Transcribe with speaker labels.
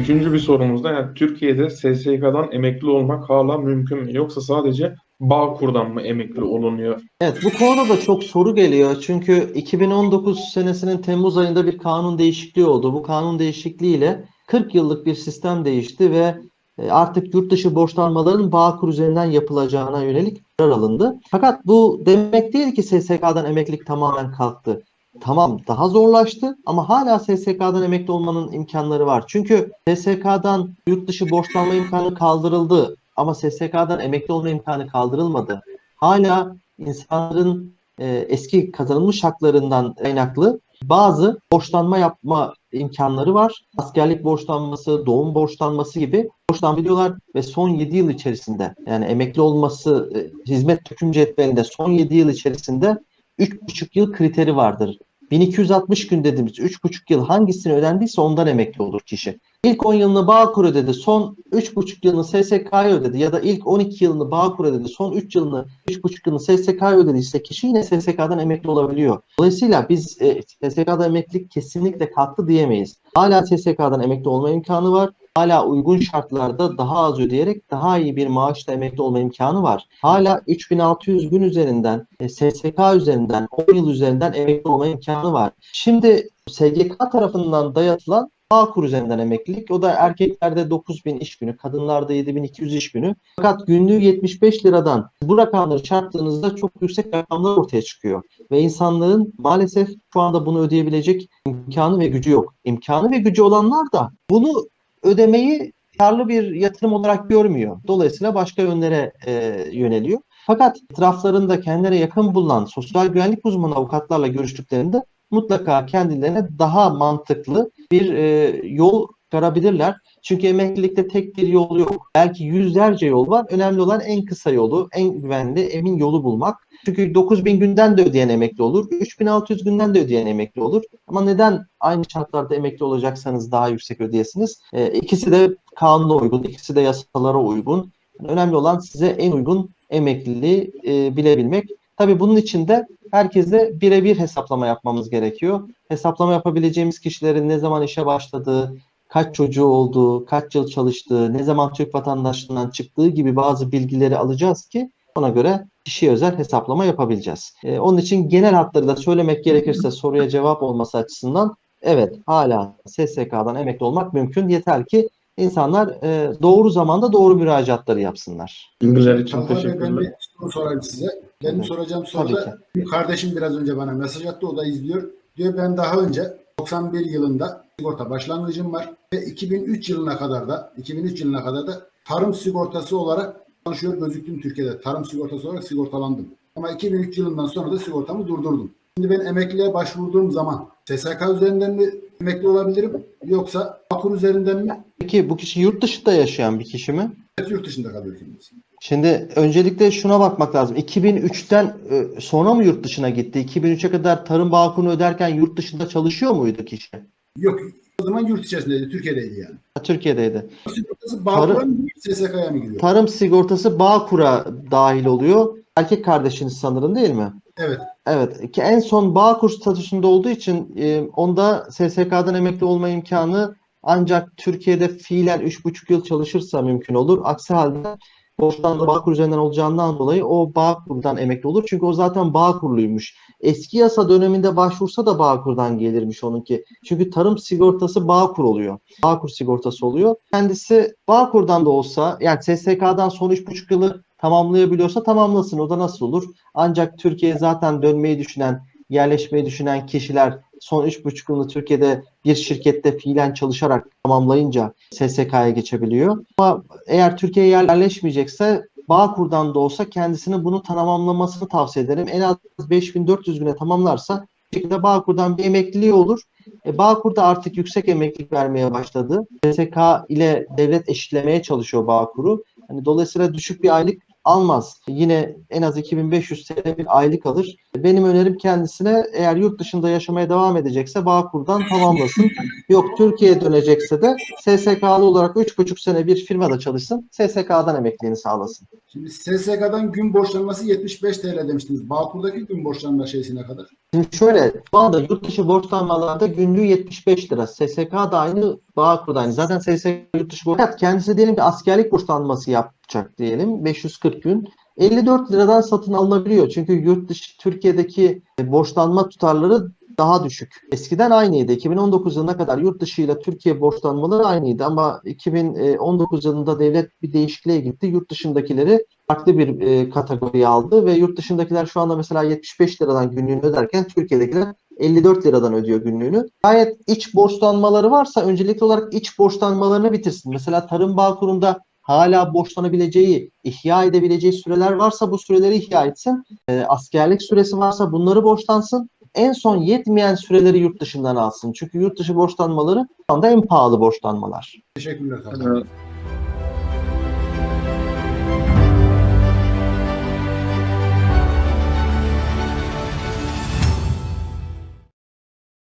Speaker 1: Üçüncü bir sorumuzda yani Türkiye'de SSK'dan emekli olmak hala mümkün mü? Yoksa sadece Bağkur'dan mı emekli olunuyor?
Speaker 2: Evet bu konuda da çok soru geliyor. Çünkü 2019 senesinin Temmuz ayında bir kanun değişikliği oldu. Bu kanun değişikliğiyle 40 yıllık bir sistem değişti ve e, artık yurt dışı borçlanmaların Bağkur üzerinden yapılacağına yönelik karar alındı. Fakat bu demek değil ki SSK'dan emeklilik tamamen kalktı. Tamam daha zorlaştı ama hala SSK'dan emekli olmanın imkanları var. Çünkü SSK'dan yurt dışı borçlanma imkanı kaldırıldı ama SSK'dan emekli olma imkanı kaldırılmadı. Hala insanların e, eski kazanılmış haklarından kaynaklı bazı borçlanma yapma imkanları var. Askerlik borçlanması, doğum borçlanması gibi borçlanabiliyorlar ve son 7 yıl içerisinde yani emekli olması e, hizmet hüküm cetvelinde son 7 yıl içerisinde 3,5 yıl kriteri vardır. 1260 gün dediğimiz 3,5 yıl hangisini ödendiyse ondan emekli olur kişi. İlk 10 yılını Bağkur ödedi, son 3,5 yılını SSK'ya ödedi ya da ilk 12 yılını Bağkur ödedi, son 3 yılını 3,5 yılını SSK'ya ödediyse kişi yine SSK'dan emekli olabiliyor. Dolayısıyla biz e, SSK'dan emeklilik kesinlikle kalktı diyemeyiz. Hala SSK'dan emekli olma imkanı var. Hala uygun şartlarda daha az ödeyerek daha iyi bir maaşla emekli olma imkanı var. Hala 3600 gün üzerinden, e, SSK üzerinden, 10 yıl üzerinden emekli olma imkanı var. Şimdi SGK tarafından dayatılan Bağkur üzerinden emeklilik. O da erkeklerde 9000 iş günü, kadınlarda 7200 iş günü. Fakat günlüğü 75 liradan bu rakamları çarptığınızda çok yüksek rakamlar ortaya çıkıyor. Ve insanlığın maalesef şu anda bunu ödeyebilecek imkanı ve gücü yok. İmkanı ve gücü olanlar da bunu ödemeyi karlı bir yatırım olarak görmüyor. Dolayısıyla başka yönlere e, yöneliyor. Fakat etraflarında kendilerine yakın bulunan sosyal güvenlik uzmanı avukatlarla görüştüklerinde mutlaka kendilerine daha mantıklı bir e, yol çıkarabilirler. Çünkü emeklilikte tek bir yol yok. Belki yüzlerce yol var. Önemli olan en kısa yolu, en güvenli, emin yolu bulmak. Çünkü 9000 günden de ödeyen emekli olur. 3600 günden de ödeyen emekli olur. Ama neden aynı şartlarda emekli olacaksanız daha yüksek ödeyesiniz? E, ikisi de kanuna uygun, ikisi de yasalara uygun. Yani önemli olan size en uygun emekliliği e, bilebilmek. Tabii bunun için de herkese birebir hesaplama yapmamız gerekiyor. Hesaplama yapabileceğimiz kişilerin ne zaman işe başladığı, kaç çocuğu olduğu, kaç yıl çalıştığı, ne zaman Türk vatandaşlığından çıktığı gibi bazı bilgileri alacağız ki ona göre kişiye özel hesaplama yapabileceğiz. Ee, onun için genel hatları da söylemek gerekirse soruya cevap olması açısından evet hala SSK'dan emekli olmak mümkün. Yeter ki insanlar e, doğru zamanda doğru müracaatları yapsınlar.
Speaker 1: Bilgiler için
Speaker 3: Talha Bey, ben
Speaker 1: teşekkürler.
Speaker 3: bir soru sorayım size. Benim
Speaker 2: Tabii.
Speaker 3: soracağım
Speaker 2: Tabii
Speaker 3: soruda kardeşim biraz önce bana mesaj attı. O da izliyor. Diyor ben daha önce 91 yılında sigorta başlangıcım var ve 2003 yılına kadar da 2003 yılına kadar da tarım sigortası olarak çalışıyor gözüktüm Türkiye'de. Tarım sigortası olarak sigortalandım. Ama 2003 yılından sonra da sigortamı durdurdum. Şimdi ben emekliliğe başvurduğum zaman SSK üzerinden mi emekli olabilirim yoksa Akur üzerinden mi?
Speaker 2: Peki bu kişi yurt dışında yaşayan bir kişi mi?
Speaker 3: Evet, Yurt dışında kalıyor kendisi.
Speaker 2: Şimdi öncelikle şuna bakmak lazım. 2003'ten e, sonra mı yurt dışına gitti? 2003'e kadar tarım bağkurunu öderken yurt dışında çalışıyor muydu kişi?
Speaker 3: Yok o zaman yurt içerisindeydi. Türkiye'deydi yani.
Speaker 2: Ha, Türkiye'dde.
Speaker 3: Sigortası Bağkur'a mı giriyor, SSK'ya mı giriyor?
Speaker 2: Tarım sigortası Bağkur'a dahil oluyor. Erkek kardeşiniz sanırım değil mi?
Speaker 3: Evet.
Speaker 2: Evet. Ki en son Bağkur statüsünde olduğu için e, onda SSK'dan emekli olma imkanı ancak Türkiye'de fiilen 3,5 yıl çalışırsa mümkün olur. Aksi halde borçlanma Bağkur üzerinden olacağından dolayı o Bağkur'dan emekli olur. Çünkü o zaten Bağkurluymuş. Eski yasa döneminde başvursa da Bağkur'dan gelirmiş onunki. Çünkü tarım sigortası Bağkur oluyor. Bağkur sigortası oluyor. Kendisi Bağkur'dan da olsa yani SSK'dan son 3,5 yılı tamamlayabiliyorsa tamamlasın. O da nasıl olur? Ancak Türkiye'ye zaten dönmeyi düşünen, yerleşmeyi düşünen kişiler son 3,5 yılını Türkiye'de bir şirkette fiilen çalışarak tamamlayınca SSK'ya geçebiliyor. Ama eğer Türkiye'ye yerleşmeyecekse Bağkur'dan da olsa kendisinin bunu tamamlamasını tavsiye ederim. En az 5400 güne tamamlarsa şekilde Bağkur'dan bir emekliliği olur. E, Bağkur da artık yüksek emeklilik vermeye başladı. SSK ile devlet eşitlemeye çalışıyor Bağkur'u. Hani dolayısıyla düşük bir aylık almaz. Yine en az 2500 TL bir aylık alır. Benim önerim kendisine eğer yurt dışında yaşamaya devam edecekse Bağkur'dan tamamlasın. Yok Türkiye'ye dönecekse de SSK'lı olarak 3,5 sene bir firmada çalışsın. SSK'dan emekliliğini sağlasın.
Speaker 3: Şimdi SSK'dan gün borçlanması 75 TL demiştiniz. Bağkur'daki gün borçlanma şeysine kadar.
Speaker 2: Şimdi şöyle şu anda yurt dışı borçlanmalarda günlüğü 75 lira. SSK da aynı, Bağkur da aynı. Zaten SSK yurt dışı borç. Kendisi diyelim ki askerlik borçlanması yapacak diyelim. 540 gün. 54 liradan satın alınabiliyor. Çünkü yurt dışı Türkiye'deki borçlanma tutarları daha düşük. Eskiden aynıydı. 2019 yılına kadar yurt dışı ile Türkiye borçlanmaları aynıydı ama 2019 yılında devlet bir değişikliğe gitti. Yurt dışındakileri farklı bir e, kategoriye aldı ve yurt dışındakiler şu anda mesela 75 liradan günlüğünü öderken Türkiye'dekiler 54 liradan ödüyor günlüğünü. Gayet iç borçlanmaları varsa öncelikli olarak iç borçlanmalarını bitirsin. Mesela Tarım Bağkur'unda hala borçlanabileceği, ihya edebileceği süreler varsa bu süreleri ihya etsin. E, askerlik süresi varsa bunları borçlansın en son yetmeyen süreleri yurt dışından alsın. Çünkü yurt dışı borçlanmaları şu anda en pahalı borçlanmalar.
Speaker 3: Teşekkürler efendim.
Speaker 1: Evet.